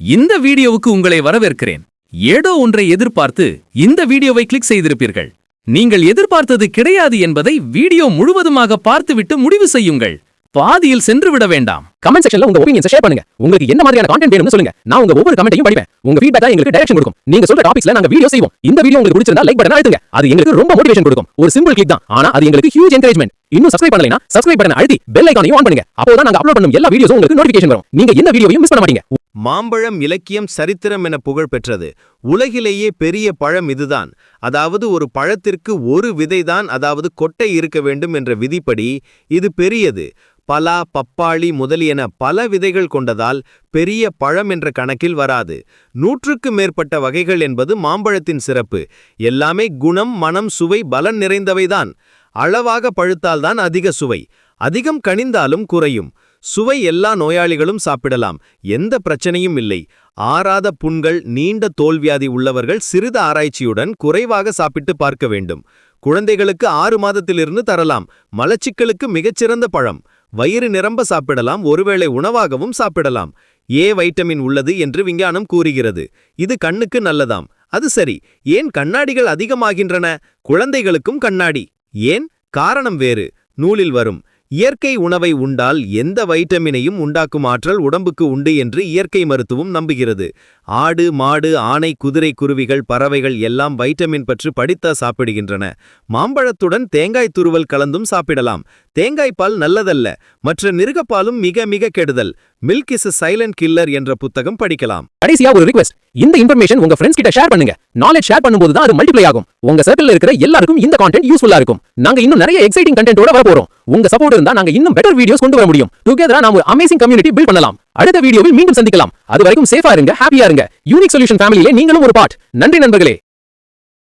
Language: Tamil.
இந்த வீடியோவுக்கு உங்களை வரவேற்கிறேன். ஏதோ ஒன்றை எதிர்பார்த்து இந்த வீடியோவை கிளிக் செய்திருப்பீர்கள். நீங்கள் எதிர்பார்த்தது கிடையாது என்பதை வீடியோ முழுவதுமாக பார்த்துவிட்டு முடிவு செய்யுங்கள். பாதியில் சென்று விட வேண்டாம். கமெண்ட் செக்ஷன்ல உங்க ஒப்பீனியன்ஸ் ஷேர் பண்ணுங்க. உங்களுக்கு என்ன மாதிரியான கான்டென்ட் வேணும்னு சொல்லுங்க. நான் உங்க ஒவ்வொரு கமெண்ட்டையும் படிப்பேன். உங்க ஃபீட்பேக்கா எங்களுக்கு டைரக்ஷன் கொடுக்கும். நீங்க சொல்ற டாபிக்ஸ்ல நாங்க வீடியோ செய்வோம். இந்த வீடியோ உங்களுக்கு பிடிச்சிருந்தா லைக் பட்டன் அழுத்துங்க. அது எங்களுக்கு ரொம்ப மோட்டிவேஷன் கொடுக்கும். ஒரு சிம்பிள் கிளிக் தான். ஆனா அது எங்களுக்கு ஹியூஜ் என்கரேஜ்மெண்ட் இன்னும் சப்ஸ்கிரைப் பண்ணலைனா சப்ஸ்கிரைப் பட்டன் அழுத்தி பெல் ஐகானையும் ஆன் பண்ணுங்க. அப்போதான் நாங்க அப்லோட் பண்ணும் எல்லா வீடியோஸும் உங்களுக்கு நோட்டிஃபிகேஷன் வரும். நீங்க என்ன வீடியோவையும் மிஸ் பண்ண மாட்டீங்க. மாம்பழம் இலக்கியம் சரித்திரம் என புகழ் பெற்றது. உலகிலேயே பெரிய பழம் இதுதான். அதாவது ஒரு பழத்திற்கு ஒரு விதைதான் அதாவது கொட்டை இருக்க வேண்டும் என்ற விதிப்படி இது பெரியது. பலா பப்பாளி முதலியன பல விதைகள் கொண்டதால் பெரிய பழம் என்ற கணக்கில் வராது. நூற்றுக்கு மேற்பட்ட வகைகள் என்பது மாம்பழத்தின் சிறப்பு. எல்லாமே குணம் மனம் சுவை பலன் நிறைந்தவைதான். அளவாக பழுத்தால்தான் அதிக சுவை. அதிகம் கனிந்தாலும் குறையும். சுவை எல்லா நோயாளிகளும் சாப்பிடலாம். எந்த பிரச்சனையும் இல்லை. ஆறாத புண்கள் நீண்ட தோல்வியாதி உள்ளவர்கள் சிறிது ஆராய்ச்சியுடன் குறைவாக சாப்பிட்டு பார்க்க வேண்டும். குழந்தைகளுக்கு ஆறு மாதத்திலிருந்து தரலாம். மலச்சிக்கலுக்கு மிகச்சிறந்த பழம். வயிறு நிரம்ப சாப்பிடலாம். ஒருவேளை உணவாகவும் சாப்பிடலாம். ஏ வைட்டமின் உள்ளது என்று விஞ்ஞானம் கூறுகிறது. இது கண்ணுக்கு நல்லதாம். அது சரி. ஏன் கண்ணாடிகள் அதிகமாகின்றன? குழந்தைகளுக்கும் கண்ணாடி. ஏன்? காரணம் வேறு. நூலில் வரும். இயற்கை உணவை உண்டால் எந்த வைட்டமினையும் உண்டாக்கும் ஆற்றல் உடம்புக்கு உண்டு என்று இயற்கை மருத்துவம் நம்புகிறது. ஆடு மாடு ஆனை குதிரை குருவிகள் பறவைகள் எல்லாம் வைட்டமின் பற்று படித்தா சாப்பிடுகின்றன. மாம்பழத்துடன் தேங்காய் துருவல் கலந்தும் சாப்பிடலாம். தேங்காய் பால் நல்லதல்ல. மற்ற மிருகப்பாலும் மிக மிக கெடுதல். மில்க் இஸ் சைலண்ட் கில்லர் என்ற புத்தகம் படிக்கலாம். கடைசியா ஒரு ரிக்வெஸ்ட் இந்த இன்ஃபர்மேஷன் உங்க ஃப்ரெண்ட்ஸ் கிட்ட ஷேர் பண்ணுங்க. நாலேஜ் ஷேர் பண்ணும்போது தான் அது மல்டிப்ளை ஆகும். உங்க சர்க்கிள் இருக்கிற எல்லாருக்கும் இந்த கான்டென்ட் யூஸ்ஃபுல்லா இருக்கும். நாங்க இன்னும் நிறைய எக்ஸைட்டிங் கண்டென்ட்டோட வர போறோம் உங்க சப்போர்ட் இருந்தா நாங்க இன்னும் பெட்டர் வீடியோஸ் கொண்டு வர முடியும். டுகெதரா நாம ஒரு அமேசிங் கம்யூனிட்டி பில்ட் பண்ணலாம். அடுத்த வீடியோவில் மீண்டும் சந்திக்கலாம். அது வரைக்கும் சேஃபா இருங்க ஹாப்பியா இருங்க. யூனிக் சொல்யூஷன் ஃபேமிலியிலே நீங்களும் ஒரு பாட் நன்றி நண்பர்களே.